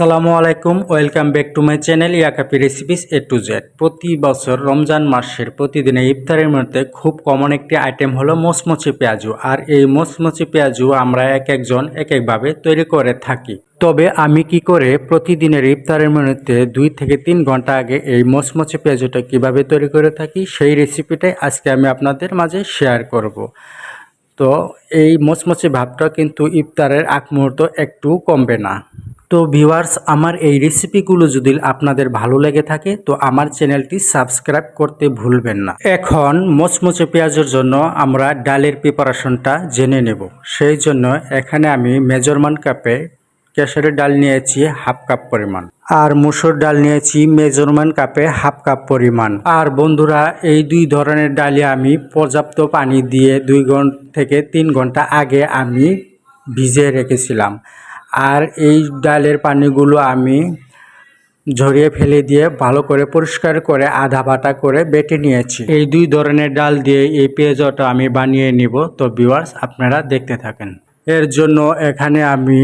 আসসালামু আলাইকুম, welcome back to my channel Yakapi recipes A to Z. প্রতি বছর রমজান মাসের প্রতিদিনে ইফতারের মধ্যে খুব কমন একটি আইটেম হলো মোচমোচে পেঁয়াজু। আর এই মোচমোচে পেঁয়াজু আমরা এক একজন এক একভাবে তৈরি করে থাকি। তবে আমি কি করে প্রতিদিনের ইফতারের মধ্যে দুই থেকে তিন ঘণ্টা আগে এই মোচমোচে পেঁয়াজুটা কীভাবে তৈরি করে থাকি সেই রেসিপিটাই আজকে আমি আপনাদের মাঝে শেয়ার করব। তো এই মোচমোচে ভাবটা কিন্তু ইফতারের আগ মুহূর্ত একটু কমবে না। তো ভিউয়ার্স, আমার এই রেসিপিগুলো যদি আপনাদের ভালো লেগে থাকে, তো আমার চ্যানেলটি সাবস্ক্রাইব করতে ভুলবেন না। এখন মোচমোচে পেঁয়াজের জন্য আমরা ডালের প্রিপারেশনটা জেনে নেব। সেই জন্য এখানে আমি মেজারমেন্ট কাপে কেশরের ডাল নিয়েছি হাফ কাপ পরিমাণ। আর মুসুর ডাল নিয়েছি মেজারমেন্ট কাপে হাফ কাপ পরিমাণ। আর বন্ধুরা, এই দুই ধরনের ডালে আমি পর্যাপ্ত পানি দিয়ে দুই ঘণ্টা থেকে তিন ঘণ্টা আগে আমি ভিজিয়ে রেখেছিলাম। আর এই ডালের পানিগুলো আমি ঝরিয়ে ফেলে দিয়ে ভালো করে পরিষ্কার করে আধা বাটা করে বেটে নিয়েছি। এই দুই ধরনের ডাল দিয়ে এই পেঁয়াজটা আমি বানিয়ে নিব। তো ভিউয়ার্স, আপনারা দেখতে থাকেন। এর জন্য এখানে আমি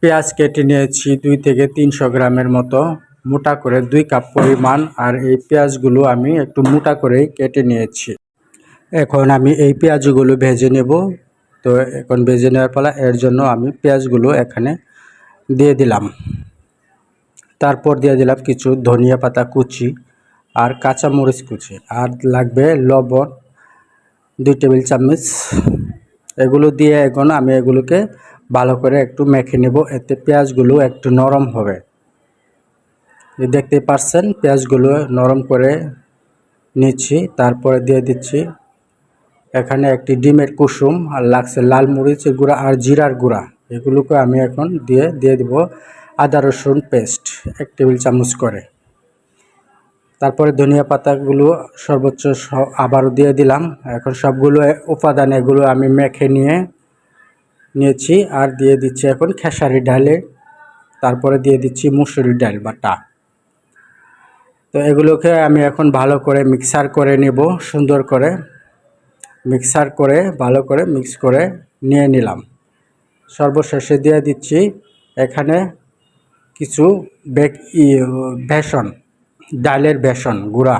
পেঁয়াজ কেটে নিয়েছি দুই থেকে তিনশো গ্রামের মতো। মোটা করে দুই কাপ পরিমাণ আর এই পেঁয়াজগুলো আমি একটু মোটা করেই কেটে নিয়েছি। এখন আমি এই পেঁয়াজগুলো ভেজে নেব। তো এখন ভেজে নেওয়ার পালা, এর জন্য আমি পেঁয়াজগুলো এখানে দিয়ে দিলাম। তারপর দিয়ে দিলাম কিছু ধনিয়া পাতা কুচি আর কাঁচা মরিচ কুচি। আর লাগবে লবণ, দুই টেবিল চামচ। এগুলো দিয়ে এখন আমি এগুলোকে ভালো করে একটু মেখে নেব, এতে পেঁয়াজগুলো একটু নরম হবে। দেখতে পাচ্ছেন পেঁয়াজগুলো নরম করে নিচ্ছি, তারপরে দিয়ে দিচ্ছি এখানে একটি ডিমের কুসুম আর লাগছে লাল মরিচের গুঁড়া আর জিরার গুঁড়া। এগুলোকে আমি এখন দিয়ে দিয়ে দিব আদা, রসুন পেস্ট এক টেবিল চামচ করে। তারপরে ধনিয়া পাতাগুলো সর্বোচ্চ আবারও দিয়ে দিলাম। এখন সবগুলো উপাদান এগুলো আমি মেখে নিয়ে, নিয়েছি আর দিয়ে দিচ্ছি এখন খেসারি ডালে। তারপরে দিয়ে দিচ্ছি মুসুরি ডাল বাটা। তো এগুলোকে আমি এখন ভালো করে মিক্সার করে নেব, সুন্দর করে। মিক্সার করে, ভালো করে মিক্স করে নিয়ে নিলাম। সর্বশেষে দিয়ে দিচ্ছি এখানে কিছু বেক বেসন, ডালের বেসন গুঁড়া।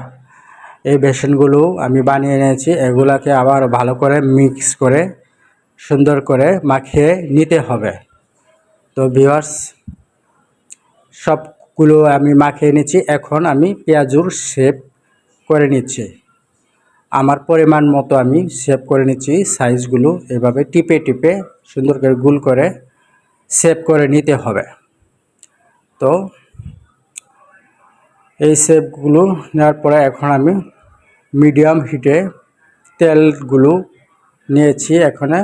এই বেসনগুলো আমি বানিয়ে নিয়েছি, এগুলাকে আবার ভালো করে মিক্স করে সুন্দর করে মাখিয়ে নিতে হবে। তো ভিওয়ার্স সবগুলো আমি মাখিয়ে নিচ্ছি, এখন আমি পেঁয়াজুর শেপ করে নিচ্ছি। আমার পরিমাণ মতো আমি সেভ করে নিচ্ছি সাইজগুলো এভাবে টিপে টিপে সুন্দর করে গুল করে সেভ করে নিতে হবে। তো এই সেপগুলো নেওয়ার পরে এখন আমি মিডিয়াম হিটে তেলগুলো নিয়েছি এখানে।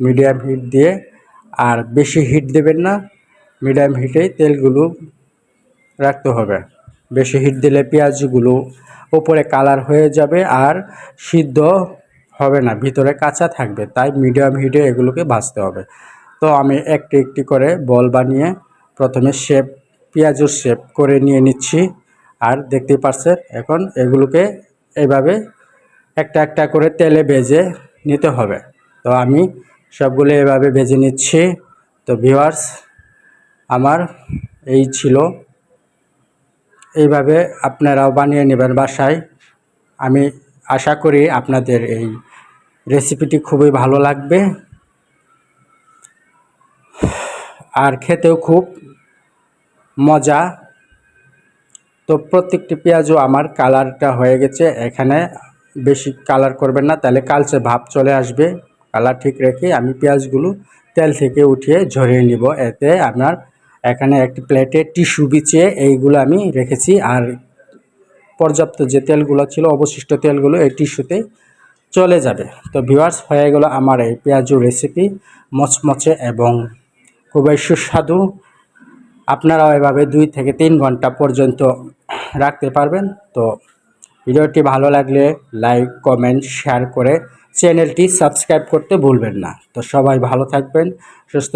মিডিয়াম হিট দিয়ে আর বেশি হিট দেবেন না মিডিয়াম হিটেই তেলগুলো রাখতে হবে। বেশি হিট দিলে পেঁয়াজগুলো ওপরে কালার হয়ে যাবে আর সিদ্ধ হবে না, ভিতরে কাঁচা থাকবে, তাই মিডিয়াম হিটে এগুলোকে ভাজতে হবে। তো আমি একটি একটি করে বল বানিয়ে প্রথমে শেপ, পেঁয়াজের শেপ করে নিয়ে নিচ্ছি। আর দেখতেই পাচ্ছেন এখন এগুলোকে এভাবে একটা একটা করে তেলে ভেজে নিতে হবে। তো আমি সবগুলো এভাবে ভেজে নিচ্ছি। তো ভিওয়ার্স আমার এই ছিল এইভাবে আপনারাও বানিয়ে নেবেন বাসায়। আমি আশা করি আপনাদের এই রেসিপিটি খুবই ভালো লাগবে। আর খেতেও খুব মজা। তো প্রত্যেকটি পেঁয়াজও আমার কালারটা হয়ে গেছে। এখানে বেশি কালার করবেন না, তাহলে কালচে ভাব চলে আসবে। কালার ঠিক রেখে আমি পেঁয়াজগুলো তেল থেকে উঠিয়ে ঝরিয়ে নিব। এতে আপনার এখানে একটি প্লেটে টিস্যু বিছিয়ে এইগুলো আমি রেখেছি। আর পর্যাপ্ত যে তেলগুলো ছিল, অবশিষ্ট তেলগুলো এই টিস্যুতে চলে যাবে। তো ভিওয়ার্স হয়ে গেল আমার এই পেঁয়াজু রেসিপি মচমচে এবং খুবই সুস্বাদু। আপনারাও এভাবে দুই থেকে তিন ঘণ্টা পর্যন্ত রাখতে পারবেন। তো ভিডিওটি ভালো লাগলে লাইক কমেন্ট শেয়ার করে চ্যানেলটি সাবস্ক্রাইব করতে ভুলবেন না। তো সবাই ভালো থাকবেন, সুস্থ